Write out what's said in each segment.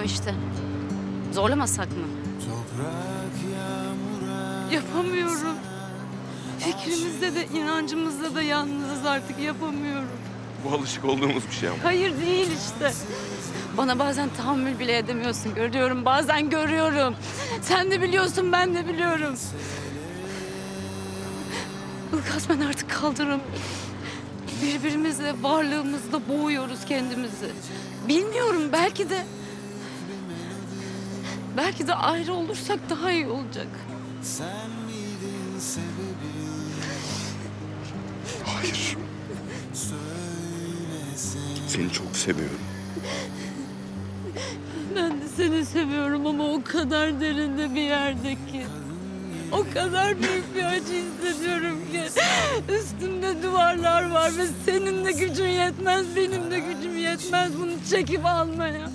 olmuyor işte. Zorlamasak mı? Yapamıyorum. Fikrimizde de inancımızda da yalnızız artık yapamıyorum. Bu alışık olduğumuz bir şey ama. Hayır değil işte. Bana bazen tahammül bile edemiyorsun. Görüyorum, bazen görüyorum. Sen de biliyorsun, ben de biliyorum. Ilgaz ben artık kaldıramıyorum. Birbirimizle, varlığımızla boğuyoruz kendimizi. Bilmiyorum, belki de... Belki de ayrı olursak daha iyi olacak. Hayır. Seni çok seviyorum. Ben de seni seviyorum ama o kadar derinde bir yerde ki. O kadar büyük bir acı hissediyorum ki. Üstümde duvarlar var ve senin de gücün yetmez, benim de gücüm yetmez bunu çekip almaya.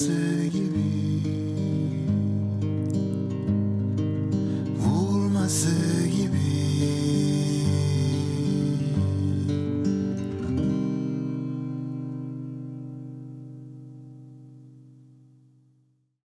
Vurması gibi. Vurması